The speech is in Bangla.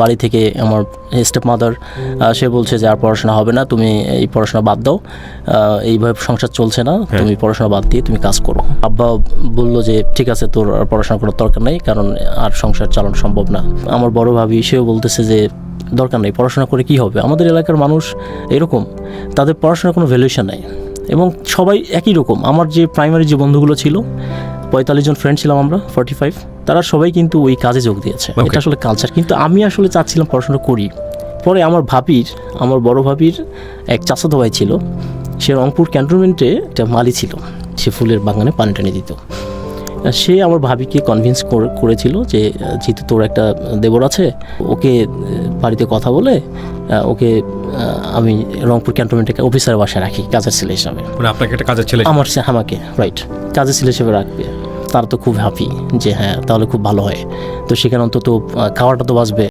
বাড়ি থেকে আমার স্টেপ মাদার সে বলছে যে আর পড়াশোনা হবে না তুমি এই পড়াশোনা বাদ দাও। এইভাবে সংসার চলছে না তুমি পড়াশোনা বাদ দিয়ে তুমি কাজ করো। আব্বা বলল যে ঠিক আছে তোর আর পড়াশোনা করার দরকার নেই কারণ আর সংসার চালানো সম্ভব না। আমার বড় ভাবি সেও বলতেছে যে দরকার নেই পড়াশোনা করে কি হবে? আমাদের এলাকার মানুষ এরকম তাদের পড়াশোনার কোনো ভ্যালুয়েশন নাই। এবং সবাই একই রকম। আমার যে প্রাইমারি যে বন্ধুগুলো ছিল পঁয়তাল্লিশ জন ফ্রেন্ড ছিলাম আমরা ফর্টি ফাইভ তারা সবাই কিন্তু ওই কাজে যোগ দিয়েছে. এটা আসলে কালচার কিন্তু আমি আসলে চাচ্ছিলাম পড়াশোনা করি। পরে আমার ভাবির আমার বড় ভাবির এক চাচাতো ভাই ছিল সে রংপুর ক্যান্টনমেন্টে একটা মালি ছিল সে ফুলের বাগানে পানি টানি দিত। সে আমার ভাবিকে কনভিন্স করেছিল যে যেহেতু তোর একটা দেবর আছে ওকে বাড়িতে কথা বলে ওকে আমি রংপুর ক্যান্টনমেন্টে অফিসার বাসায় রাখি কাজের ছেলে হিসাবে। মানে আপনাকে একটা কাজের ছেলে আমার সে আমাকে রাইট কাজের ছেলে হিসেবে রাখবে। তারা তো খুব হ্যাপি যে হ্যাঁ তাহলে খুব ভালো হয়। তো সেখানে অন্তত খাওয়াটা তো বাঁচবে।